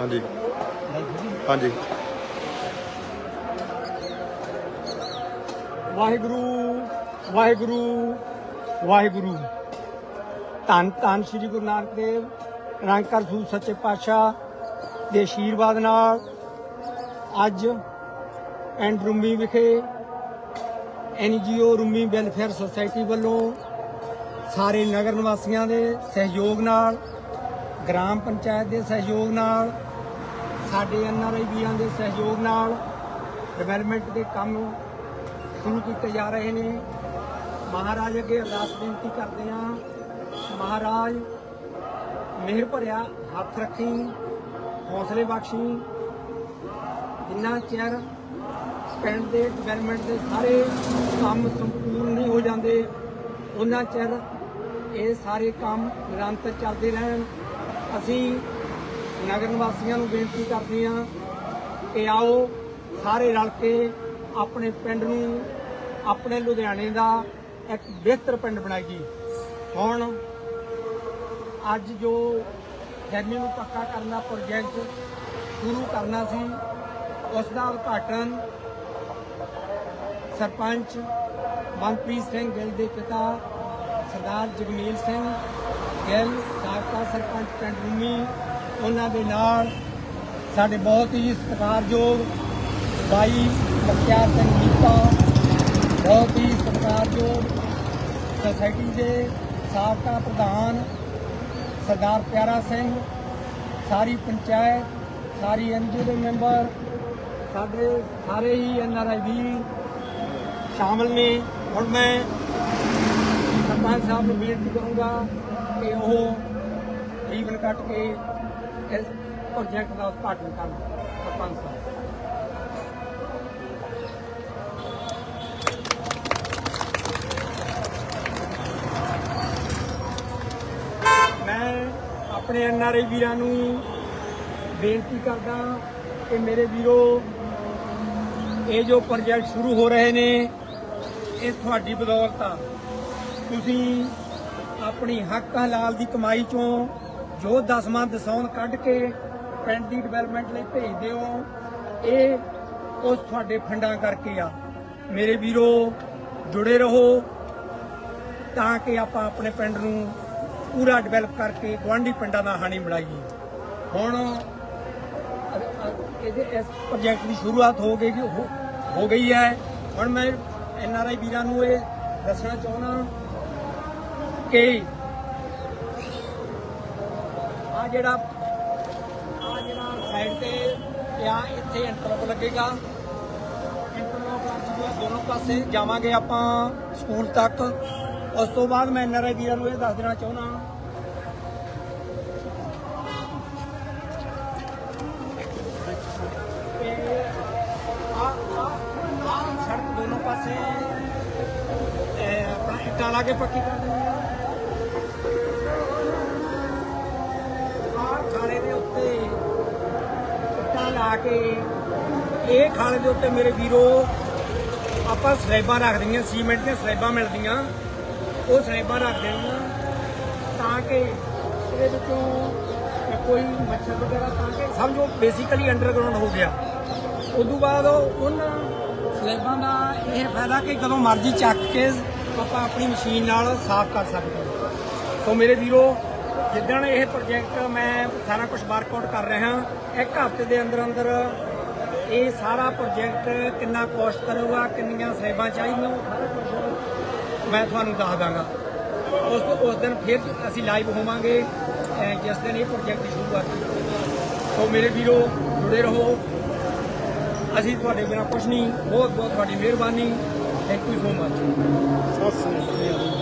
ਹਾਂਜੀ। ਹਾਂਜੀ। ਵਾਹਿਗੁਰੂ ਵਾਹਿਗੁਰੂ ਵਾਹਿਗੁਰੂ। ਧੰਨ ਧੰਨ ਸ੍ਰੀ ਗੁਰੂ ਨਾਨਕ ਦੇਵ ਨਿਰੰਕਾਰ ਸੂਤ ਸੱਚੇ ਪਾਤਸ਼ਾਹ ਦੇ ਆਸ਼ੀਰਵਾਦ ਨਾਲ ਅੱਜ ਐਂਡ ਰੂਮੀ ਵਿਖੇ ਐਨਜੀਓ ਰੂਮੀ ਵੈਲਫੇਅਰ ਸੁਸਾਇਟੀ ਵੱਲੋਂ ਸਾਰੇ ਨਗਰ ਨਿਵਾਸੀਆਂ ਦੇ ਸਹਿਯੋਗ ਨਾਲ ਗ੍ਰਾਮ ਪੰਚਾਇਤ ਦੇ ਸਹਿਯੋਗ ਨਾਲ, ਸਾਡੇ ਐਨਆਰਆਈ ਵੀਰਾਂ ਦੇ ਸਹਿਯੋਗ ਨਾਲ ਡਿਵੈਲਪਮੈਂਟ ਦੇ ਕੰਮ ਸ਼ੁਰੂ ਕੀਤੇ ਜਾ ਰਹੇ ਨੇ। ਮਹਾਰਾਜ ਅੱਗੇ ਅਰਦਾਸ ਬੇਨਤੀ ਕਰਦੇ ਹਾਂ। ਮਹਾਰਾਜ, ਮਿਹਰ ਭਰਿਆ ਹੱਥ ਰੱਖੀ, ਹੌਸਲੇ ਬਖਸ਼ੀ। ਜਿੰਨਾ ਚਿਰ ਪਿੰਡ ਦੇ ਡਿਵੈਲਪਮੈਂਟ ਦੇ ਸਾਰੇ ਕੰਮ ਸੰਪੂਰਨ ਨਹੀਂ ਹੋ ਜਾਂਦੇ, ਉਹਨਾਂ ਚਿਰ ਇਹ ਸਾਰੇ ਕੰਮ ਨਿਰੰਤਰ ਚੱਲਦੇ ਰਹਿਣ। ਅਸੀਂ ਨਗਰ ਨਿਵਾਸੀਆਂ ਨੂੰ ਬੇਨਤੀ ਕਰਦੇ ਹਾਂ ਕਿ ਆਓ ਸਾਰੇ ਰਲ ਕੇ ਆਪਣੇ ਪਿੰਡ ਨੂੰ, ਆਪਣੇ ਲੁਧਿਆਣੇ ਦਾ ਇੱਕ ਬਿਹਤਰ ਪਿੰਡ ਬਣਾਈਏ। ਹੁਣ ਅੱਜ ਜੋ ਜਰਨੀ ਨੂੰ ਪੱਕਾ ਕਰਨ ਦਾ ਪ੍ਰੋਜੈਕਟ ਸ਼ੁਰੂ ਕਰਨਾ ਸੀ, ਉਸ ਦਾ ਉਦਘਾਟਨ ਸਰਪੰਚ ਮਨਪ੍ਰੀਤ ਸਿੰਘ ਗਿੱਲ ਦੇ ਪਿਤਾ ਸਰਦਾਰ ਜਗਮੀਲ ਸਿੰਘ ਗਿੱਲ ਸਾਬਕਾ ਸਰਪੰਚ ਪਿੰਡ ਰੂਮੀ, ਉਹਨਾਂ ਦੇ ਨਾਲ ਸਾਡੇ ਬਹੁਤ ਹੀ ਸਤਿਕਾਰਯੋਗ ਬਾਈ ਬਖਤਿਆਰ ਸਿੰਘ ਦੀਪਾ ਬਹੁਤ ਹੀ ਸਤਿਕਾਰਯੋਗ ਸੋਸਾਇਟੀ ਦੇ ਸਾਬਕਾ ਪ੍ਰਧਾਨ ਸਰਦਾਰ ਪਿਆਰਾ ਸਿੰਘ, ਸਾਰੀ ਪੰਚਾਇਤ, ਸਾਰੀ ਐਨਜੀਓ ਦੇ ਮੈਂਬਰ, ਸਾਡੇ ਸਾਰੇ ਹੀ ਐਨਆਰਆਈ ਵੀ ਸ਼ਾਮਲ ਨੇ। ਹੁਣ ਮੈਂ ਸਰਪੰਚ ਸਾਹਿਬ ਨੂੰ ਬੇਨਤੀ ਕਰੂੰਗਾ ਕਿ ਉਹ ਰੀਬਨ ਕੱਟ ਕੇ ਇਸ ਪ੍ਰੋਜੈਕਟ ਦਾ ਉਦਘਾਟਨ ਕਰਨ ਸਰਪੰਚ ਸਾਹਿਬ। ਮੈਂ ਆਪਣੇ ਐਨਆਰਆਈ ਵੀਰਾਂ ਨੂੰ ਬੇਨਤੀ ਕਰਦਾ ਕਿ ਮੇਰੇ ਵੀਰੋ, ਇਹ ਜੋ ਪ੍ਰੋਜੈਕਟ ਸ਼ੁਰੂ ਹੋ ਰਹੇ ਨੇ, ਇਹ ਤੁਹਾਡੀ ਬਦੌਲਤ ਆ। ਤੁਸੀਂ ਆਪਣੀ ਹੱਕ ਹਲਾਲ ਦੀ ਕਮਾਈ ਚੋਂ ਜੋ ਦਸਵਾਂ ਦਸੌਨ ਕੱਢ ਕੇ ਪਿੰਡ ਦੀ ਡਿਵੈਲਪਮੈਂਟ ਲਈ ਭੇਜਦੇ ਹੋ ਇਹ ਉਸ ਤੁਹਾਡੇ ਫੰਡਾਂ ਕਰਕੇ ਆ। ਮੇਰੇ ਵੀਰੋ, ਜੁੜੇ ਰਹੋ ਤਾਂ ਕਿ ਆਪਾਂ ਆਪਣੇ ਪਿੰਡ ਨੂੰ ਪੂਰਾ ਡਿਵੈਲਪ ਕਰਕੇ ਗੁਆਂਢੀ ਪਿੰਡਾਂ ਦਾ ਹਾਣੀ ਬਣਾਈਏ ਹੁਣ ਇਹਦੇ ਇਸ ਪ੍ਰੋਜੈਕਟ ਦੀ ਸ਼ੁਰੂਆਤ ਹੋ ਗਈ ਹੋ- ਹੋ ਗਈ ਹੈ। ਹੁਣ ਮੈਂ ਐਨ ਆਰ ਆਈ ਵੀਰਾਂ ਨੂੰ ਇਹ ਦੱਸਣਾ ਚਾਹੁੰਦਾ ਕਿ ਆ ਜਿਹੜਾ ਆ ਜਿਹੜਾ ਸਾਈਡ ਤੇ ਆ ਇੱਥੇ ਇੰਟਰਲੋਕ ਲੱਗੇਗਾ। ਇੰਟਰਲੋਕ ਲੱਗ ਦੋਨੋਂ ਪਾਸੇ ਜਾਵਾਂਗੇ ਆਪਾਂ ਸਕੂਲ ਤੱਕ। ਉਸ ਤੋਂ ਬਾਅਦ ਮੈਂ ਐਨ ਆਰ ਆਈ ਵੀਰਾਂ ਨੂੰ ਇਹ ਦੱਸ ਦੇਣਾ ਚਾਹੁੰਦਾ ਸੜਕ ਦੋਨੋਂ ਪਾਸੇ ਇਹ ਆਪਣਾ ਇੱਟਾਂ ਲਾ ਕੇ ਪੱਕੀ ਕਰ ਦਿੰਦੇ ਇੱਟਾਂ ਕੇ ਇਹ ਖਾਲੇ ਦੇ ਉੱਤੇ ਮੇਰੇ ਵੀਰੋ, ਆਪਾਂ ਸਲੈਬਾਂ ਰੱਖ ਦਈਆਂ ਸੀਮੈਂਟ ਦੀਆਂ ਸਲੈਬਾਂ ਮਿਲਦੀਆਂ। ਉਹ ਸਲੈਬਾਂ ਰੱਖ ਦੇਣੀਆਂ ਤਾਂ ਕਿ ਇਹਦੇ ਵਿੱਚੋਂ ਕੋਈ ਮੱਛਰ ਵਗੈਰਾ ਤਾਂ ਕਿ ਸਮਝੋ ਬੇਸਿਕਲੀ ਅੰਡਰਗਰਾਉਂਡ ਹੋ ਗਿਆ। ਉਦੋਂ ਬਾਅਦ ਉਹਨਾਂ ਸਲੈਬਾਂ ਦਾ ਇਹ ਫਾਇਦਾ ਕਿ ਜਦੋਂ ਮਰਜ਼ੀ ਚੱਕ ਕੇ ਆਪਾਂ ਆਪਣੀ ਮਸ਼ੀਨ ਨਾਲ ਸਾਫ਼ ਕਰ ਸਕਦੇ ਹਾਂ। ਸੋ ਮੇਰੇ ਵੀਰੋ ਜਿੱਦਣ ਇਹ ਪ੍ਰੋਜੈਕਟ ਮੈਂ ਸਾਰਾ ਕੁਝ ਵਰਕਆਊਟ ਕਰ ਰਿਹਾ ਇੱਕ ਹਫ਼ਤੇ ਦੇ ਅੰਦਰ ਅੰਦਰ ਇਹ ਸਾਰਾ ਪ੍ਰੋਜੈਕਟ ਕਿੰਨਾ ਕੋਸਟ ਕਰੂਗਾ, ਕਿੰਨੀਆਂ ਸਲੈਬਾਂ ਚਾਹੀਦੀਆਂ, ਮੈਂ ਤੁਹਾਨੂੰ ਦੱਸ ਦਾਂਗਾ। ਉਸ ਉਸ ਦਿਨ ਫਿਰ ਅਸੀਂ ਲਾਈਵ ਹੋਵਾਂਗੇ ਜਿਸ ਦਿਨ ਇਹ ਪ੍ਰੋਜੈਕਟ ਦੀ ਸ਼ੁਰੂਆਤ ਹੋਈ। ਸੋ ਮੇਰੇ ਵੀਰੋ, ਜੁੜੇ ਰਹੋ। ਅਸੀਂ ਤੁਹਾਡੇ ਬਿਨਾਂ ਕੁਝ ਨਹੀਂ। ਬਹੁਤ ਬਹੁਤ ਤੁਹਾਡੀ ਮਿਹਰਬਾਨੀ। Thank you so much Sat Sri Akal.